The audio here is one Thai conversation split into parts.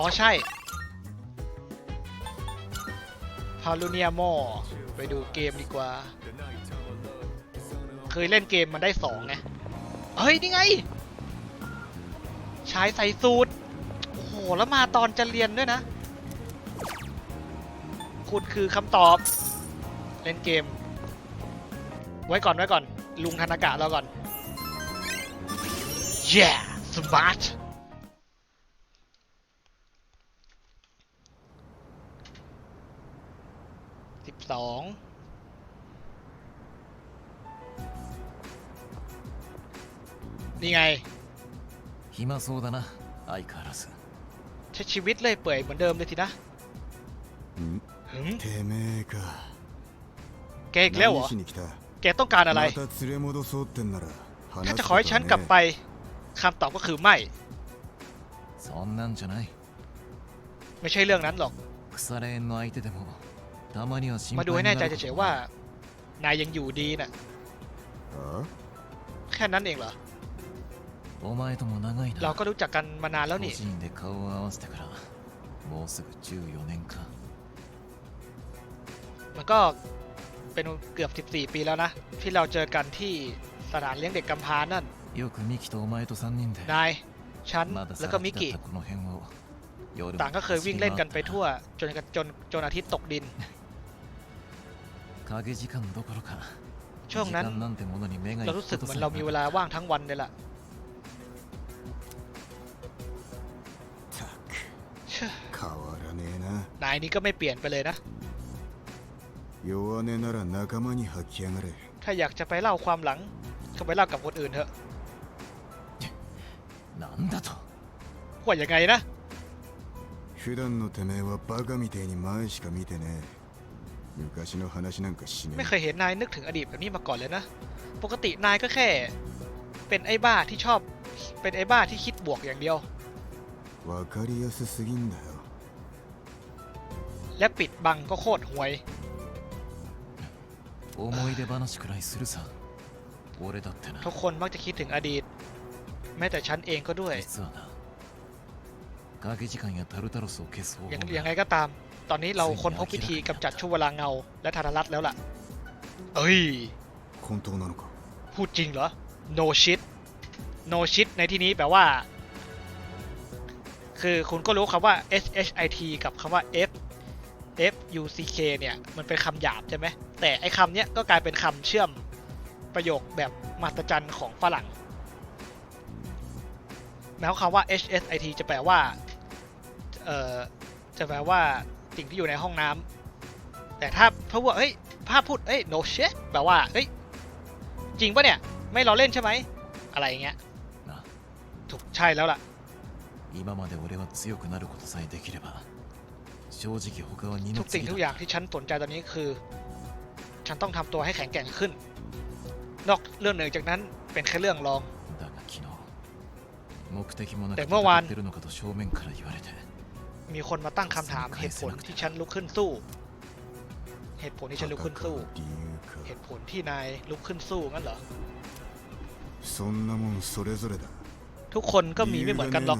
อ๋อใช่พาลูเนียโมไปดูเกมดีกว่า เคยเล่นเกมมันได้สองไง เฮ้ย นี่ไง ชายใส่สูตร โอ้โห แล้วมาตอนจะเรียนด้วยนะ คุณคือคำตอบ เล่นเกม ไว้ก่อนไว้ก่อน ลุงธนากะเราก่อน yeah smart สิบส องนี่ไง 暇そうだな相変わらず ใช้ชีวิตเลยเปื่อยเหมือนเดิมเลยทีนะ ん หึง てめえか แกอีกแล้วเหรอ 何しに来た แกต้องการอะไร また連れ戻そうってんなら ถ้า 話 จะ す ขอให้ฉันกลับไปคำตอบก็คือไม่ そんなんじゃない ไม่ใช่เรื่องนั้นหรอก 腐れ縁の相手でも たまには心 มา 配 ดู に ให้ な แน่ る ใจ こと เฉย も ๆว่า นายยังอยู่ดีน่ะ あ แค่นั้นเองเหรอ お前とも長い เรา な ก็รู้จักกันมานานแล้ว 個 นี่ 人で顔を合わせてからもうすぐ14年か มันก็เป็นเกือบ 14 ปีแล้วนะ ที่เราเจอกันที่สถานเลี้ยงเด็กกำพร้านั่น よくミキとお前と3人で นาย ฉัน まだ แล้ว さ ก็ ら มิ 地だ กิ ったこの辺を夜 ต่างก็เคยวิ่งเล่นกันไปทั่ว จนจนจนอาทิตย์ตกดิน 影時間どころか ช่วง 時 นั้น 間なんてものに目が เรา 行く รู้สึก こと เหมือ さ น え เรามีเวลาว่างทั้งวันเลยล่ะ たく เชื่อ 変わらねえ นายนี่ก็ไม่เปลี่ยนไปเลยนะ な弱音なら仲間に吐きやがれ ถ้าอยากจะไปเล่าความหลัง ก็ไปเล่ากับคนอื่นเถอะ なんだと ว่ายังไงนะ 普段のてめえはバカみてえに前しか見てねえ 昔の話なんかしね ไม่ え เคยเห็นนายนึกถึงอดีตแบบนี้มาก่อนเลยนะ ปกตินายก็แค่ เป็นไอ้บ้าที่ชอบ เป็นไอ้บ้าที่คิดบวกอย่างเดียว わかりやすすぎんだよ และปิดบังก็โคตรห่วย 思い出話くらいするさ俺だってな ทุกคนมักจะคิดถึงอดีต แม้แต่ฉันเองก็ด้วย 実はな影時間やタルタロスを消す方 ยัง 法 ยัง が ไงก็ตาม ตอนนี้เราค้นพบวิธีกำจัดช่วงเวลาเงา และธารรัตแล้วล่ะ เอ้ยพูดจริงเหรอ no shit no shit ในที่นี้แปลว่า คือคุณก็รู้คำว่า s h i t กับคำว่า f f u c k เนี่ย มันเป็นคำหยาบใช่ไหม แต่ไอ้คำเนี้ยก็กลายเป็นคำเชื่อมประโยคแบบมหัศจรรย์ของฝรั่งแม้ว่าคำว่า h s i t จะแปลว่า เอ่อ จะแปลว่า สิ่งที่อยู่ในห้องน้ำ แต่ถ้าพพูดว่าเฮ้ย ภาพพูด เอ้ย no shit แปลว่า เฮ้ย จริงปะเนี่ย ไม่ล้อเล่นใช่ไหม อะไรอย่างเงี้ย な ถูกใช่แล้วล่ะ 今まで俺は強くなることさえできれば正直他は二 ทุ の กสิ่ง 次 ทุกอ だ ย่างที่ฉันสนใจตอนนี้คือ ฉันต้องทำตัวให้แข็งแกร่งขึ้น นอกเรื่องเหนือจากนั้นเป็นแค่เรื่องรอง だが昨日目的もなくでเมื่อวาน มีคนมาตั้งคำถามเหตุผลที่ฉันลุกขึ้นสู้ เหตุผลที่ฉันลุกขึ้นสู้ เหตุผลที่นายลุกขึ้นสู้งั้นเหรอทุกคนก็มีไม่เหมือนกันหรอก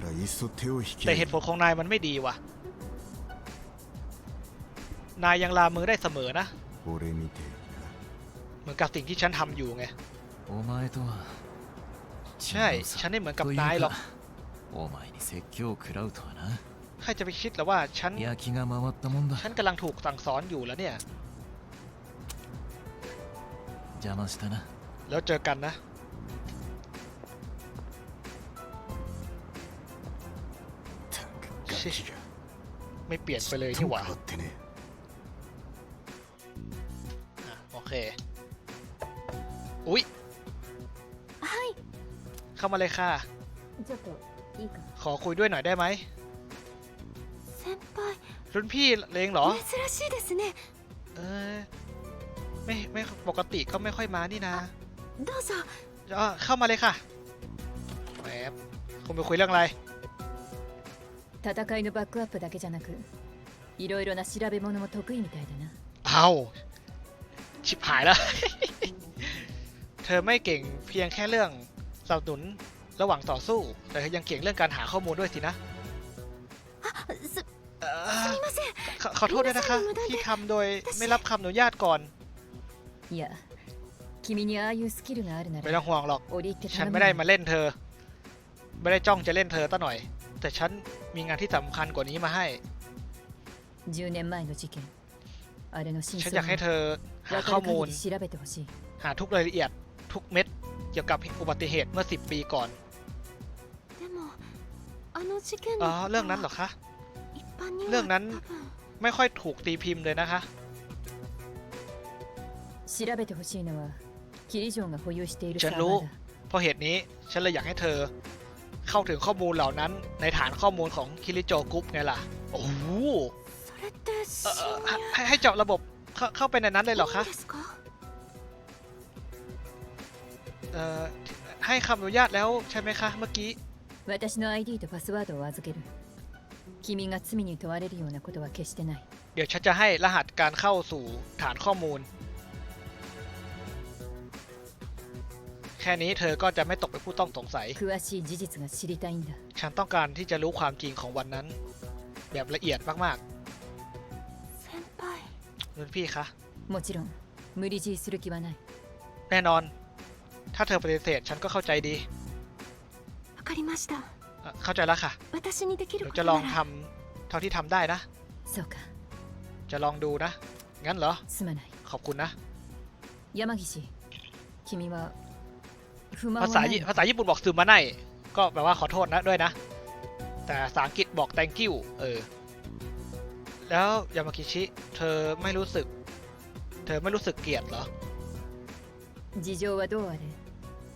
แต่เหตุผลของนายมันไม่ดีว่ะ นายยังลามือได้เสมอนะ เหมือนกับสิ่งที่ฉันทำอยู่ไง ใช่ ฉันไม่เหมือนกับนายหรอก ใครจะไปคิดแล้วว่าฉันฉันกำลังถูกสั่งสอนอยู่แล้วเนี่ยแล้วเจอกันนะไม่เปลี่ยนไปเลยที่หว่าโอเค อุ๊ยเข้ามาเลยค่ะ ขอคุยด้วยหน่อยได้ไหม รุ่นพี่เลงเหรอ 珍しいですね เออ ไม่ไม่ปกติก็ไม่ค่อยมานี่นะ どうぞ เออเข้ามาเลยค่ะแหมคุณไปคุยเรื่องอะไร 戦いのバックアップだけじゃなくいろいろな調べ物も得意みたいだな เอาชิบหายแล้ว เธอไม่เก่งเพียงแค่เรื่องสนับสนุนระหว่างต่อสู้ แต่เธอยังเก่งเรื่องการหาข้อมูลด้วยสินะ ขอขอโทษด้วยนะคะ ที่ทำโดยไม่รับคำอนุญาตก่อน いや君にああいうスキルがあるな ไม่ต้อ ら งห่วงหรอก 折り入って ฉัน 頼む ไม่ได้ わ มาเล่นเธอ ไม่ได้จ้องจะเล่นเธอตั้งหน่อย แต่ฉันมีงานที่สำคัญกว่านี้มาให้ 10年前の事件あれの真 ฉัน 相 อยากให้เธอหา わか ข้อ る มูล 限り調べてほしい หาทุกรายละเอียด ทุกเม็ด เกี่ยวกับอุบัติเหตุเมื่อ 10 ปีก่อน でもあの事件 อ๋อ の เรื่องนั้นเหรอคะ 一般には เรื่องนั้น 多分 ไม่ค่อยถูกตีพิมพ์เลยนะคะฉันรู้ เพราะเหตุนี้ฉันเลยอยากให้เธอ เข้าถึงข้อมูลเหล่านั้นในฐานข้อมูลของคิริโจกรุ๊ปไงล่ะ โอ้โหให้เจาะระบบเข้าไปในนั้นเลยเหรอคะเอ่อให้คำอนุญาตแล้วใช่ไหมคะเมื่อกี้ 君が罪に問われるようなことは決してない เดี๋ยวฉันจะให้รหัสการเข้าสู่ฐานข้อมูล แค่นี้เธอก็จะไม่ตกเป็นผู้ต้องสงสัย 詳しい事実が知りたいんだ ฉันต้องการที่จะรู้ความจริงของวันนั้น แบบละเอียดมาก 先輩 ๆรุ่นพี่คะ もちろん無理強いする気はない แน่นอน ถ้าเธอปฏิเสธฉันก็เข้าใจดี わかりました เอ่อเข้าใจแล้วค่ะ 私にでき เดี๋ る ยว こ จะ と ลอง な ทำ ら เท่าที่ทำได้นะ そうか จะลองดูนะ งั้นเหรอ すまない ขอบคุณนะ 山岸君は不満 ภา は ษา ない ญี่ の ภาษาญี่ปุ่นบอกซึมาไนก็แปลว่าขอโทษนะด้วยนะ แต่ภาษาอังกฤษบอก thank you เออ แล้วยามากิชิ เธอไม่รู้สึก เธอไม่รู้สึกเกลียดเหรอ 事情はどうあれ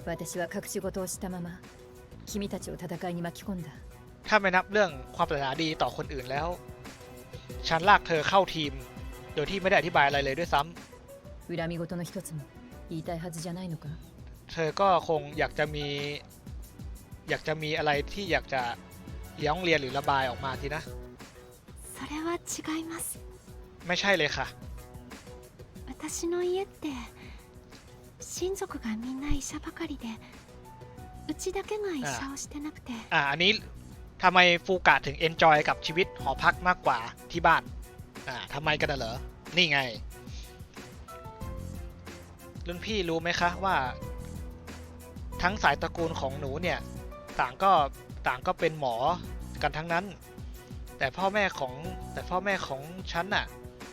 私は隠し事をしたまま 君たちを戦いに巻き込んだ ถ้าไม่นับเรื่องความปรารถนาดีต่อคนอื่นแล้ว ฉันลากเธอเข้าทีม โดยที่ไม่ได้อธิบายอะไรเลยด้วยซ้ำ 恨み事の一つも言いたいはずじゃないのか เธอก็คงอยากจะมี อยากจะมีอะไรที่อยากจะเลี้ยงเรียนหรือระบายออกมาทีนะ それは違います ไม่ใช่เลยค่ะ 私の家って親族がみんな医者ばかりで うちだけが医者をしてなくて อ่า อันนี้ทำไมฟูกะถึงเอนจอยกับชีวิตหอพักมากกว่าที่บ้าน อ่าทำไมกันน่ะเหรอ นี่ไง รุ่นพี่รู้ไหมคะว่า ทั้งสายตระกูลของหนูเนี่ย ต่างก็ต่างก็เป็นหมอกันทั้งนั้น แต่พ่อแม่ของแต่พ่อแม่ของฉันน่ะ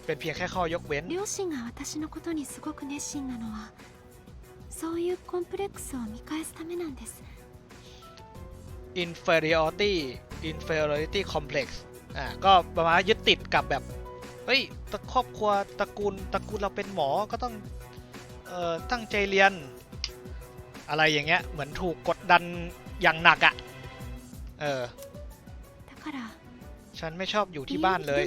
เป็นเพียงแค่ข้อยกเว้น 両親が私のことにすごく熱心なのは そういうコンプレックスを見返すためなんです inferiority inferiority complex อ่าก็ประมาณยึดติดกับแบบ เฮ้ยตระครอบครัวตระกูลตระกูลเราเป็นหมอก็ต้องเอ่อตั้งใจเรียน อะไรอย่างเงี้ย เหมือนถูกกดดันอย่างหนักอะ่ะ เออฉันไม่ชอบอยู่ที่บ้านเลย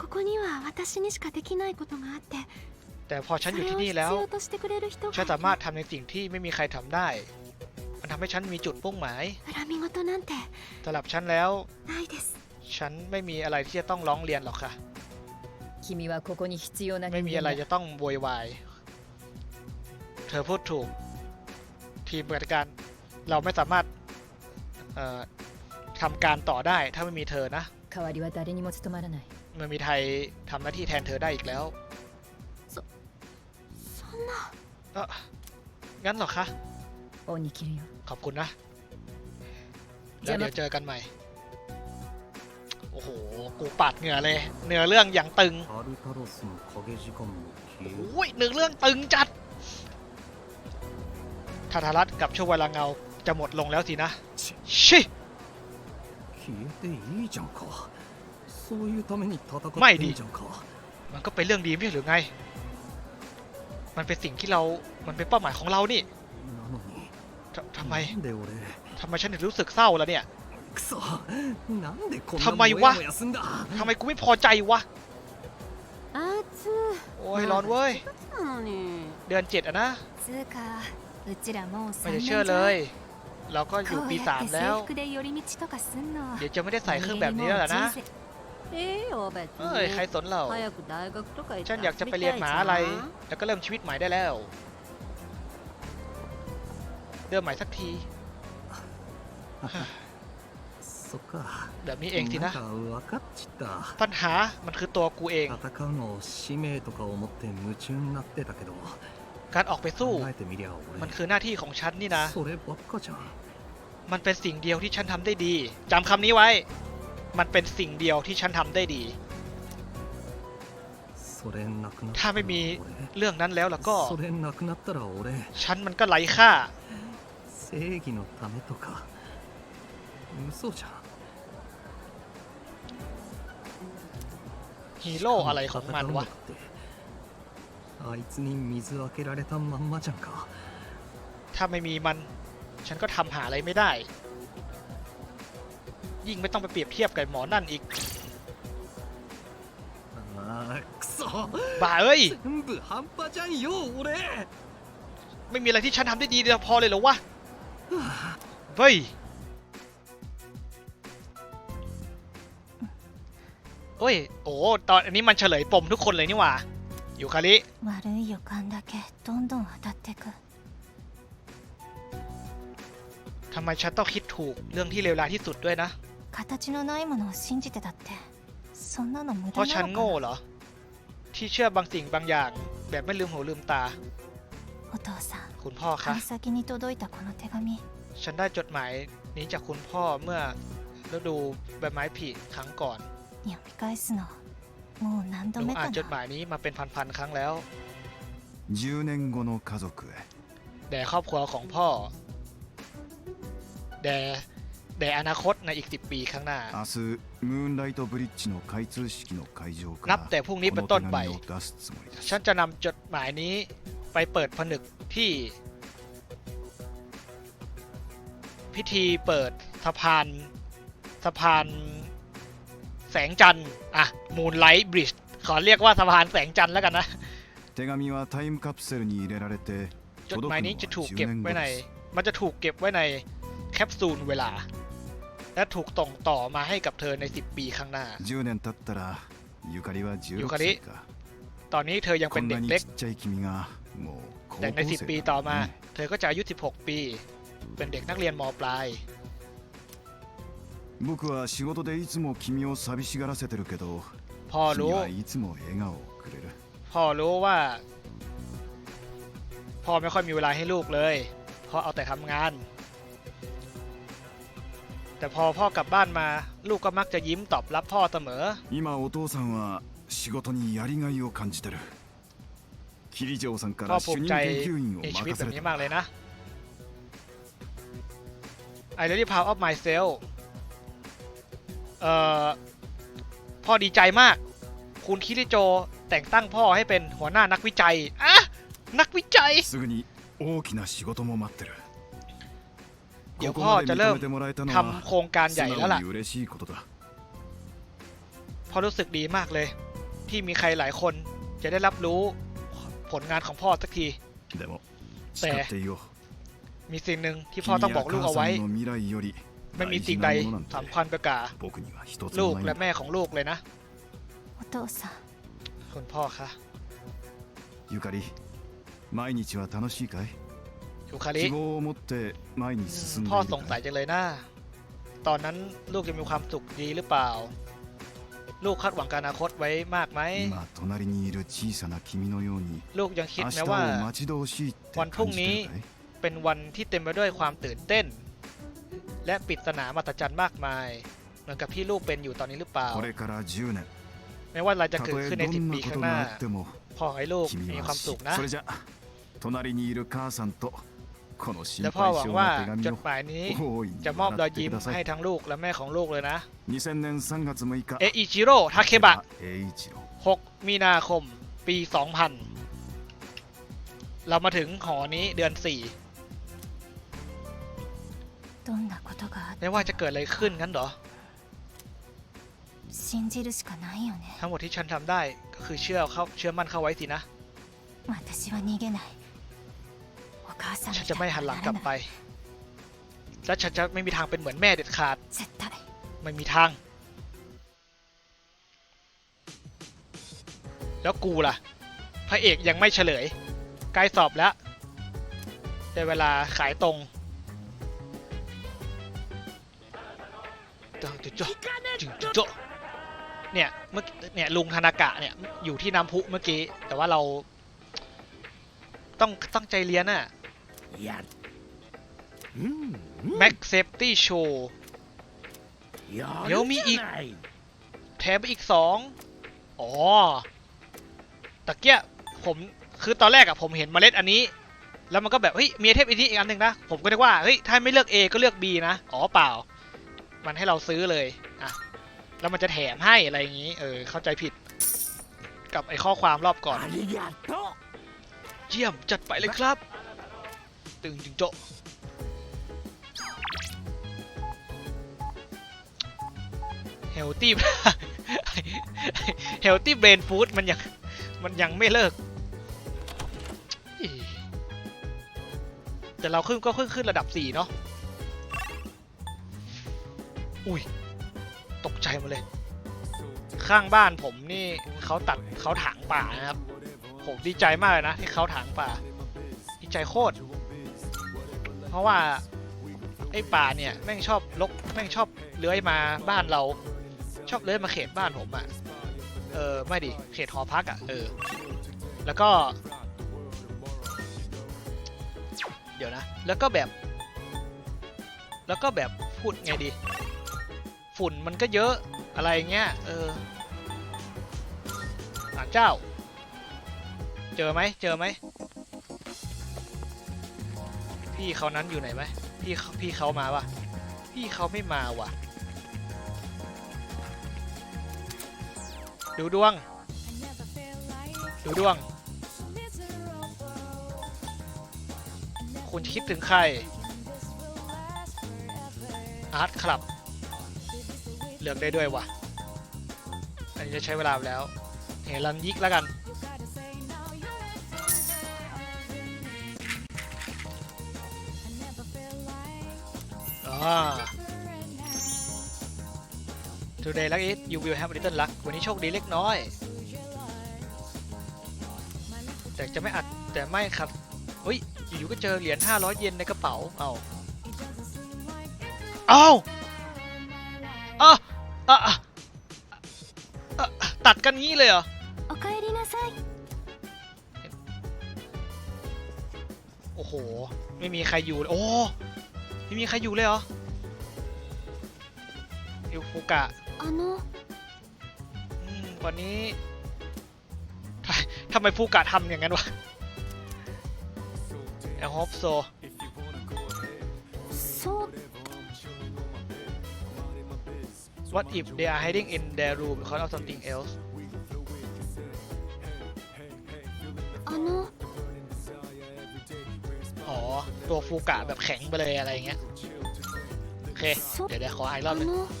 ここには私にしかできないことがあって แต่พอฉันอยู่ที่นี่แล้ว ฉันสามารถทำในสิ่งที่ไม่มีใครทำได้ มันทำให้ฉันมีจุดมุ่งหมายสำหรับฉันแล้ว ฉันไม่มีอะไรที่จะต้องร้องเรียนหรอกค่ะไม่มีอะไรจะต้องโวยวาย เธอพูดถูก ทีมปฏิบัติการเราไม่สามารถทำการต่อได้ถ้าไม่มีเธอนะม่นมีไทยทำหน้าที่แทนเธอได้อีกแล้ว んな เอองั้นเหรอคะ 恩に切るよ ขอบคุณนะ แล้วเดี๋ยวเจอกันใหม่ โอ้โห กูปัดเหงื่อเลย เนื้อเรื่องอย่างตึง タルタロスの影時間も消え โอ้ยเนื้อเรื่องตึงจัดทาทารัตกับช่วงเวลาเงาจะหมดลงแล้วสินะ ชิ 消えていいじゃんかそういうために戦って前にんじゃんか มันก็เป็นเรื่องดีไม่ใช่หรือไง มันเป็นสิ่งที่เรา มันเป็นเป้าหมายของเรานี่ททำไมทำไมฉันถึงรู้สึกเศร้าแล้วเนี่ยทำไมวะทำไมกูไม่พอใจวะ โอ้ยร้อนเว้ย เดือนเจ็ดอะนะ ไม่จะเชื่อเลย เราก็อยู่ปีสามแล้ว เดี๋ยวจะไม่ได้ใส่เครื่องแบบนี้แล้วนะ นะ ええよ別 เอ้ย ใครสนเรา 早く大学とか行って ฉันอยากจะไปเรียนหมหาอะไร แล้วก็เริ่มชีวิตใหม่ได้แล้ว เริ่มใหม่สักที そ そっか แบบนี้เองสิ な นะ んか分かっちった ปัญหามันคือตัวกูเอง 戦うのを使命とか思って夢中になってたけど การออกไปสู้ 考えてみりゃ มัน 俺 คือหน้าที่ของฉันนี่นะ そればっかじゃん มันเป็นสิ่งเดียวที่ฉันทำได้ดีจำคำนี้ไว้ มันเป็นสิ่งเดียวที่ฉันทำได้ดี ถ้าไม่มีเรื่องนั้นแล้วล่ะก็ ฉันมันก็ไร้ค่าฮีโร่อะไรของมันวะถ้าไม่มีมัน ฉันก็ทำหาอะไรไม่ได้ ยิ่งไม่ต้องไปเปรียบเทียบกับหมอนั่นอีก あーくそ บ้าเอ้ย 全部半端じゃんよ俺 ไม่มีอะไรที่ฉันทำได้ดีเดียวพอเลยเหรอวะ เฮ้ย โอ้ย โอ้ ตอนอันนี้มันเฉลยปมทุกคนเลยนี่หว่า อยู่คาริ 悪い予感だけどんどん当たってく ทำไมฉันต้องคิดถูกเรื่องที่เลวร้ายที่สุดด้วยนะ 形のないものを信じてたってそんなの無 เพราะ 駄 ฉัน なの โง่ か เหรอ ที่เชื่อบางสิ่งบางอย่าง แบบไม่ลืมหูลืมตา お父さん คุณพ่อคะ 春先に届いたこの手紙 ฉันได้จดหมายนี้จากคุณพ่อเมื่อฤดูใบไม้ผลิครั้งก่อน 読み返すのもう何 ห 度 นู 目 อ่า か นจดห な มายนี้มาเป็นพันๆครั้งแล้ว 10年後の家族へ แด่ครอบครัวของพ่อ แด่ ในอนาคตในอีก 10 ปีข้างหน้า นับแต่พรุ่งนี้เป็นต้นไป ฉันจะนำจดหมายนี้ไปเปิดผนึกที่ พิธีเปิดสะพานสะพานแสงจันทร์อะ Moonlight Bridge ขอเรียกว่าสะพานแสงจันทร์แล้วกันนะจดหมายนี้จะถูกเก็บไว้ใน มันจะถูกเก็บไว้ในแคปซูลเวลา และถูกต่งต่อมาให้กับเธอใน 10 ปีข้างหน้า 10年経ったらゆかりは16ゆかり歳か ตอนนี้เธอยัง こ เป็น ん เด็ な ก に เล็ก ちっちゃい君がもう高 แต่ใน 校生 10 ปี だ ต่อมา ね เธอก็จะอายุ 16 ปี เป็นเด็กนักเรียนมปลาย 僕は仕事でいつも君を寂しがらせてるけど พ่อ 君 รู้ はいつも笑顔をくれる พ่อรู้ว่า พ่อไม่ค่อยมีเวลาให้ลูกเลยเพราะเอาแต่ทำงาน แต่พอพ่อกลับบ้านมา ลูกก็มักจะยิ้มตอบรับพ่อเสมอ 今お父さんは仕事にやりがいを感じてるキリジョーさんか พ่อ ら ภู 主 มิ 任 ใจ 研究員を ในชีวิต 任 แบ さ บ れ นี้ た มากเลยนะ I really proud of myself เอ่อ พ่อดีใจมาก คุณคิริโจแต่งตั้งพ่อให้เป็นหัวหน้านักวิจัยอะนักวิจัย すぐに大きな仕事も待ってる เดี๋ยว ここ พ่อ まで จะ 認 เริ่ม めてもらえたの ทำ は โครงการใหญ่ 素 แล้ว 直 ล่ะ に嬉しいことだ พ่อรู้สึกดีมากเลย ที่มีใครหลายคนจะได้รับรู้ผลงานของพ่อสักที でもแต่ 誓っていよう มีสิ่งหนึ่งที่พ่ 君 อต้อง や บอกลูก 母 เอา さ ไว้ んの未来より ไม่มี 大 สิ่ 事 ง な ใด ものなんて สำคัญไปกว่า 僕には一つ ลู も ก ないん และ だ แม่ของลูกเลยนะ お父さん คุณพ่อคะ ゆかり毎日は楽しいかい ยูคาริ 希望を持って前に進んで พ่อ いる สงสั か ย い จังเลยนะ ตอนนั้นลูกจะมีความสุขดีหรือเปล่า ลูกคาดหวังกับอนาคตไว้มากไหม 今隣にいる小さな君のように ลูกยังคิด 明 ไหม 日を ว่า 待ち遠しいって วันพรุ่ง 感じ นี้ てるかい เป็นวันที่เต็มไปด้วยความตื่นเต้น และปริศนามหัศจรรย์มากมาย เหมือนกับที่ลูกเป็นอยู่ตอนนี้หรือเปล่า これから10年 ไม่ว่าอะไรจะ た เกิ と ด え ขึ้นใน ど สิบ んな ปี こ ข้า と งหน้า があっても ขอให้ลูก 君 มี は ความสุขนะ それじゃ隣にいる母さんとこの心 แล้วพ่อหวังว่าจดหมายนี้จะมอบรอยยิ้มให้ทั้งลูกและแม่ของลูกเลยนะเออิจิโร่ทาเคบะ 6 มีนาคมปี 2000 เรามาถึงหอนี้เดือน 4 ไม่ว่าจะเกิดอะไรขึ้นงั้นหรอ ทั้งหมดที่ฉันทำได้ก็คือเชื่อเข้าเชื่อมั่นเข้าไว้สินะ ฉันจะไม่หันหลังกลับไป และฉันจะไม่มีทางเป็นเหมือนแม่เด็ดขาด ไม่มีทาง แล้วกูล่ะ พระเอกยังไม่เฉลย ใกล้สอบแล้วได้เวลาขายตรงจุดจ่อจุดจ่อเนี่ยเมื่อเนี่ยลุงธนากะเนี่ยอยู่ที่น้ำพุเมื่อกี้ แต่ว่าเรา ต้องตั้งใจเรียนอะ่ะ Yan. Max Safety Show เดี๋ยวมีอีก แถมอีกสองอ๋อ ตะเกียผมคือตอนแรกอะผมเห็นเมล็ดอันนี้ แล้วมันก็แบบเฮ้ยมีเทพอีกที่อีกอันหนึ่งนะ ผมก็นึกว่าเฮ้ยถ้าไม่เลือก A ก็เลือก B นะ อ๋อเปล่า มันให้เราซื้อเลยอะแล้วมันจะแถมให้อะไรอย่างนี้ เออ เข้าใจผิด กับไอ้ข้อความรอบก่อน เยี่ยมจัดไปเลยครับ ตึงจึงโจเฮลตี้เฮลตี้เบรนฟู้ดมันยัง มันยังไม่เลิก แต่เราขึ้นก็ขึ้นขึ้นระดับ 4 เนาะอุ้ย ตกใจมาเลย ข้างบ้านผมนี่เขาตัดเขาถางป่านะครับ ผมดีใจมากเลยนะ ที่เขาถางป่า ดีใจโคตร เพราะว่าไอ้ป่าเนี่ยแม่งชอบลกแม่งชอบเลื้อยมาบ้านเรา ชอบเลื้อยมาเขตบ้านผมอะ่ะเออไม่ดิเขตหอพักอะ่ะเออแล้วก็ เดี๋ยวนะ แล้วก็แบบ แล้วก็แบบพูดไงดี ฝุ่นมันก็เยอะอะไรเงี้ยเออศาลเจ้า เจอไหมเจอไหม พี่เขานั้นอยู่ไหนไหมพี่พี่เขามาปะพี่เขาไม่มาว่ะดูดวง ดูดวง คุณคิดถึงใคร อาร์ตคลับ เลือกได้ด้วยว่ะอันนี้จะใช้เวลาแล้ว เฮลันยิกแล้วกัน today luck is you will have a little luck วันนี้โชคดีเล็กน้อย แต่จะไม่อัดแต่ไม่ครับเฮ้ยอยู่ๆก็เจอเหรียญ500 เยนในกระเป๋า เอาเอาอะอะอะตัดกันงี้เลยเหรอโอ้โห ไม่มีใครอยู่โอ้ไม่มีใครอยู่เลยเหรออวฟุกะ あの อืมวันนี้ ทำไมฟูกะทำอย่างนั้นวะ I hope so そう What if they are hiding in their room because of something else あの อ๋อ ตัวฟูกะแบบแข็งไปเลยอะไรอย่างเงี้ย โอเค เดี๋ยวเดี๋ยวขออ่านอีกร あ อบหนึง の โ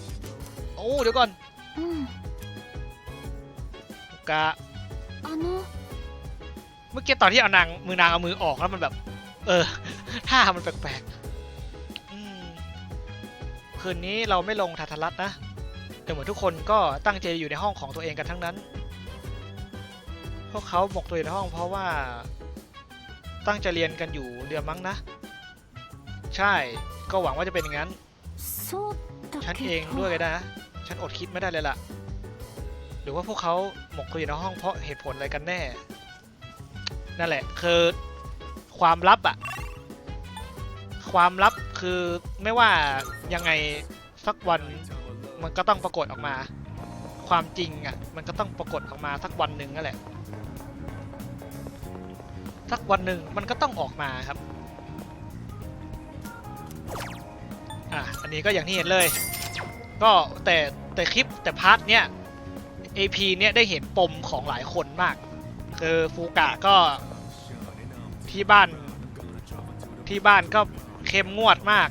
อ้เดี๋ยวก่อน うん ฟูกะ あの เมื่อกี้ตอนที่เอานางมือนางเอามือออกแล้วมันแบบ เออ ท่ามันแปลกๆอืมคืนนี้เราไม่ลงทัทรัตน์นะ แต่เหมือนทุกคนก็ตั้งใจอยู่ในห้องของตัวเองกันทั้งนั้น พวกเขาหมกตัวอยู่ในห้องเพราะว่า ตั้งใจเรียนกันอยู่เดือนมั้งนะ ใช่ ก็หวังว่าจะเป็นอย่างนั้น そうだ ฉัน け เอง ど ด้วยนะ ฉันอดคิดไม่ได้เลยล่ะ หรือว่าพวกเขาหมกตัวอยู่ในห้องเพราะเหตุผลอะไรกันแน่ นั่นแหละ คือความลับอะความลับคือไม่ว่ายังไงสักวันมันก็ต้องปรากฏออกมา ความจริงอะมันก็ต้องปรากฏออกมาสักวันหนึ่งนั่นแหละ สักวันหนึ่งมันก็ต้องออกมาครับอะอันนี้ก็อย่างที่เห็นเลย ก็แต่ แต่คลิปแต่พาร์ทเนี้ย AP เนี้ยได้เห็นปมของหลายคนมาก คือฟูกะก็ที่บ้านที่บ้านก็เข้มงวดมาก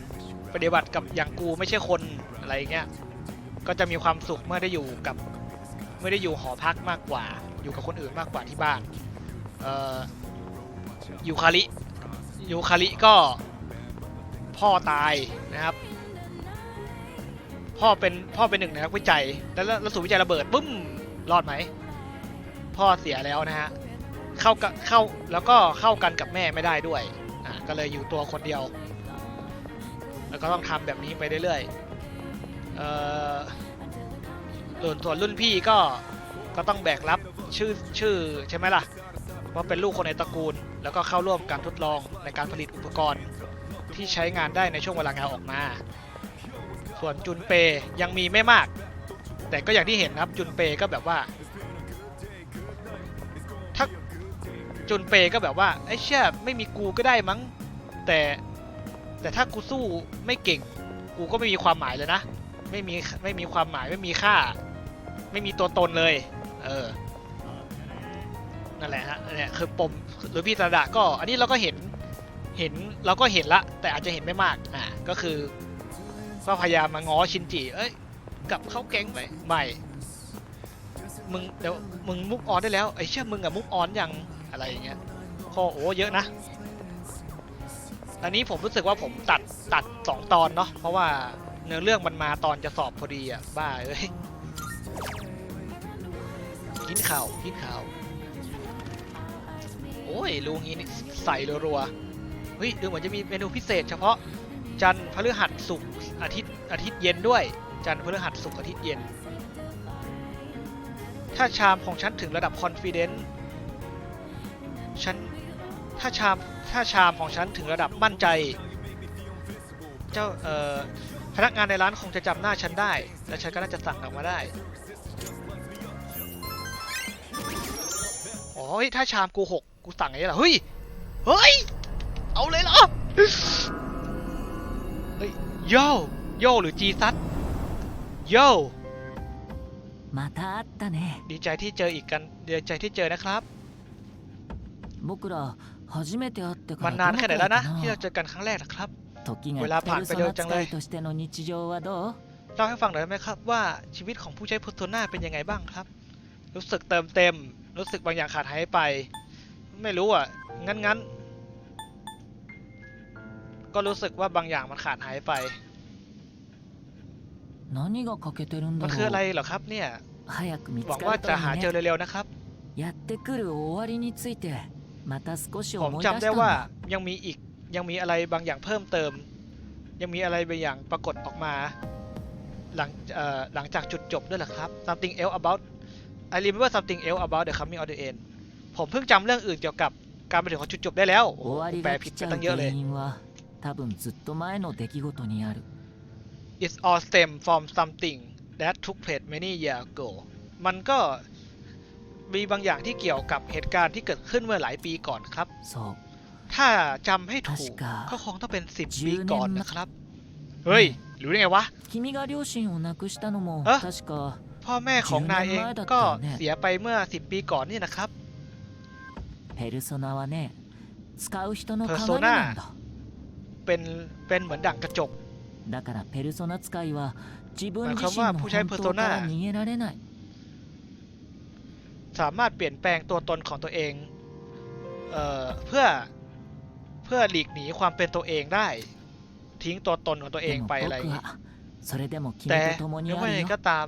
ปฏิบัติกับอย่างกูไม่ใช่คนอะไรเงี้ยก็จะมีความสุขเมื่อได้อยู่กับไม่ได้อยู่หอพักมากกว่า อยู่กับคนอื่นมากกว่าที่บ้านเอ่อยูคาริยูคาริก็พ่อตายนะครับ พ่อเป็นพ่อเป็นหนึ่งในนักวิจัย แล้วแล้วแล้วศูนย์วิจัยระเบิดปุ้มรอดไหมพ่อเสียแล้วนะฮะเข้ากเข้าแล้วก็เข้ากันกับแม่ไม่ได้ด้วยอะก็เลยอยู่ตัวคนเดียว แล้วก็ต้องทำแบบนี้ไปเรื่อยๆเอเอ่อส่วนส่วนรุ่นพี่ก็ก็ต้องแบกรับชื่อชื่อใช่ไหมล่ะว่าเป็นลูกคนในตระกูล แล้วก็เข้าร่วมการทดลองในการผลิตอุปกรณ์ที่ใช้งานได้ในช่วงเวลางานออกมา ส่วนจุนเปยังมีไม่มาก แต่ก็อย่างที่เห็นนะครับจุนเปก็แบบว่าถ้าจุนเปก็แบบว่าไอ้เชี่ยไม่มีกูก็ได้มั้ง แต่แต่ถ้ากูสู้ไม่เก่ง กูก็ไม่มีความหมายเลยนะ ไม่มีไม่มีความหมายไม่มีค่า ไม่มีตัวตนเลย เออนั่นแหละฮะเนี่ยคือปมหรือพี่ตาดะก็ อันนี้เราก็เห็นเห็นเราก็เห็นละ แต่อาจจะเห็นไม่มากอ่าก็คือ ก็พยายามมาง้อชินจิ เอ้ย กลับเข้าแก๊งไปไม่ มึงเดี๋ยวมึงมุกออนได้แล้วไอ้เชื่อมึงอะมุกออนยังอะไรอย่างเงี้ยข้อโอ้เยอะนะ อันนี้ผมรู้สึกว่าผมตัดตัดสองตอนเนาะเพราะว่าเนื้อเรื่องมันมาตอนจะสอบพอดีอะบ้าเอ้ยกินข่าวกินข่าวโอ้ยลุงนี้ใส่รัวๆเฮ้ยดูเหมือนจะมีเมนูพิเศษเฉพาะ จันทร์พฤหัสศุกร์อาทิตย์อาทิตย์เย็นด้วย จันทร์พฤหัสศุกร์อาทิตย์เย็น ถ้าชามของฉันถึงระดับคอนฟ idence ฉันถ้าชามถ้าชามของฉันถึงระดับมั่นใจ เจ้าเอ่อพนักงานในร้านคงจะจำหน้าฉันได้ และฉันก็น่าจะสั่งออกมาได้อ๋อเฮ้ยถ้าชามกูหกกูสั่งไงล่ะเฮ้ยเฮ้ยเอาเลยเหรอ ฮ้ยโยโยหรือจีซัตโยมาตาตะเนดีใจที่เจออีกกันดีใจที่เจอนะครับมานานแค่ไหนแล้วนะ ที่เราเจอกันครั้งแรกนะครับ เวลาผ่านไปเร็วจังเลยเล่าให้ฟังหน่อยได้ไหมครับว่าชีวิตของผู้ใช้พุทโธนาเป็นยังไงบ้างครับ รู้สึกเติมเต็ม รู้สึกบางอย่างขาดหายไป ไม่รู้อะงั้นงั้น ก็รู้สึกว่าบางอย่างมันขาดหายไปมันคืออะไรเหรอครับเนี่ยหวังว่าจะหาเจอเร็วๆนะครับผมจำได้ว่ายังมีอีกยังมีอะไรบางอย่างเพิ่มเติม ยังมีอะไรบางอย่างปรากฏออกมาหลังหลังจากจุดจบด้วยหรอครับ something else about I remember something else about the coming of the end ผมเพิ่งจำเรื่องอื่นเกี่ยวกับการไปถึงของจุดจบได้แล้วแปลผิดไปตั้งเยอะเลย 多分ずっと前の出来事にある It's all stem from something that took place many years ago มันก็มีบางอย่างที่เกี่ยวกับเหตุการณ์ที่เกิดขึ้นเมื่อหลายปีก่อนครับ そう ถ้าจำให้ถูก 確か ก็คงต้องเป็นสิบปี 10 ก่อน 年 นะครับ เฮ้ย รู้ได้ไงวะ 君が両親を亡くしたのもあ確か พ่อแม่ของนายเอง 10年前だったよね ก็เสียไปเมื่อ 10 ปีก่อนนี่นะครับ ペルソナはね使う人のペルソ鏡ナなんだ เป็นเป็นเหมือนดั่งกระจก だからペルソナ使いは自分自身のหมายความว่าผู้ใช้ 本当 Persona から逃げられない สามารถเปลี่ยนแปลงตัวตนของตัวเองเอ่อเพื่อเพื่อหลีกหนีความเป็นตัวเองได้ ทิ้งตัวตนของตัวเอง でも ไปอะไรอย่าง 僕 นี้ はそれでも君 แต่ と共に ยัง あ ไม่ る ไง よ ก็ตาม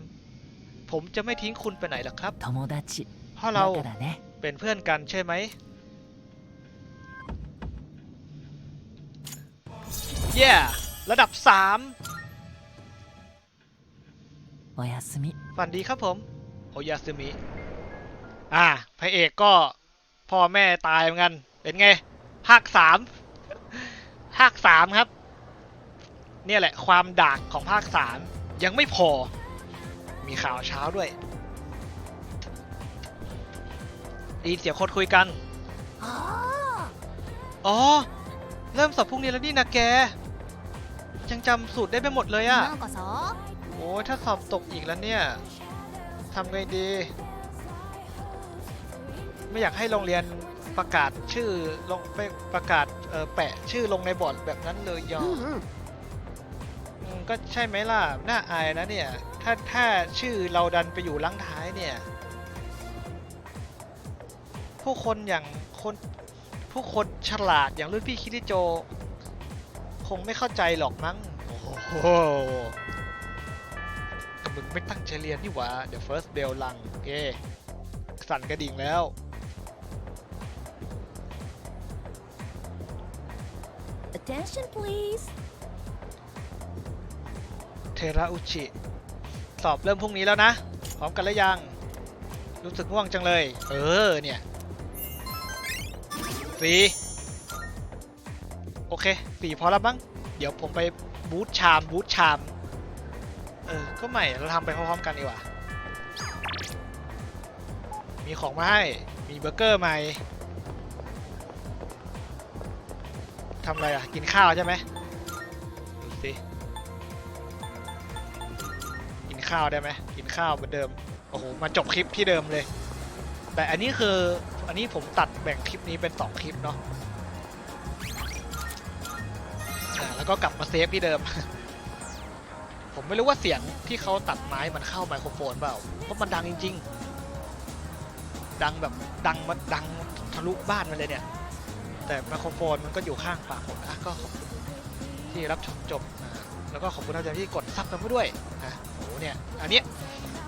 ผมจะไม่ทิ้งคุณไปไหนหรอกครับ 友達 เพราะ だ เรา からね เป็นเพื่อนกันใช่ไหม เย่ระดับสามโอยาสมิฝันดีครับผม โอยาสมิ อ่า พระเอกก็พ่อแม่ตายเหมือนกัน เป็นไง ภาคสามภาคสามครับ เนี่ยแหละความดักของภาคสามยังไม่พอ มีข่าวเช้าด้วยดีเสียคดคุยกัน อ๋อ เริ่มสอบพรุ่งนี้แล้วนี่นะแก ยังจำสูตรได้ไปหมดเลยอะโอ้ถ้าสอบตกอีกแล้วเนี่ยทำไงดี ไม่อยากให้โรงเรียนประกาศชื่อลงไปประกาศเออแปะชื่อลงในบอร์ดแบบนั้นเลยยอมก็ใช่ไหมล่ะน่าอายนะเนี่ยถ้าถ้าชื่อเราดันไปอยู่ลังท้ายเนี่ยผู้คนอย่างคนผู้คนฉลาดอย่างรุ่นพี่คิริโจ คงไม่เข้าใจหรอกมั้ง โอ้โหก็มึงไม่ตั้งใจเรียนนี่หว่า The first bell ลัง โอเค สั่นกระดิ่งแล้ว Attention please ระอุชิ สอบเริ่มพรุ่งนี้แล้วนะ พร้อมกันแล้วยัง รู้สึกง่วงจังเลย เออ เนี่ยสี่ โอเคสี่พอแล้วมั้งเดี๋ยวผมไปบูธชามบูธชาม เออ ก็ไม่เราทำไปพร้อมๆกันดีกว่า มีของมาให้ มีเบอร์เกอร์ใหม่ทำอะไรอะ กินข้าวใช่ไหมดูสิ กินข้าวได้ไหมกินข้าวเหมือนเดิม โอ้โห มาจบคลิปที่เดิมเลย แต่อันนี้คือ อันนี้ผมตัดแบ่งคลิปนี้เป็น 2 คลิปเนาะ แล้วก็กลับมาเซฟที่เดิม ผมไม่รู้ว่าเสียงที่เขาตัดไม้มันเข้าไมโครโฟนเปล่า เพราะมันดังจริง ๆ ดังแบบดังมันดังทะลุบ้านมาเลยเนี่ย แต่ไมโครโฟนมันก็อยู่ข้างปากผมอะก็ขอบคุณที่รับชมจบแล้วก็ขอบคุณท่านที่กดซับกันมาด้วยอะโอ้โหเนี่ย อันนี้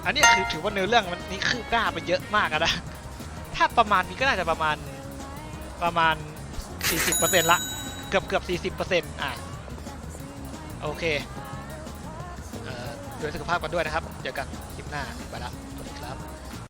อันนี้คือถือว่าเนื้อเรื่องมันนี่คืบหน้าไปเยอะมากนะ ถ้าประมาณนี้ก็น่าจะประมาณประมาณ 40%ละ เกือบเกือบ40%อะ โอเคเอ่อดูแลสุขภาพกันด้วยนะครับ เจอกันคลิปหน้าไปละ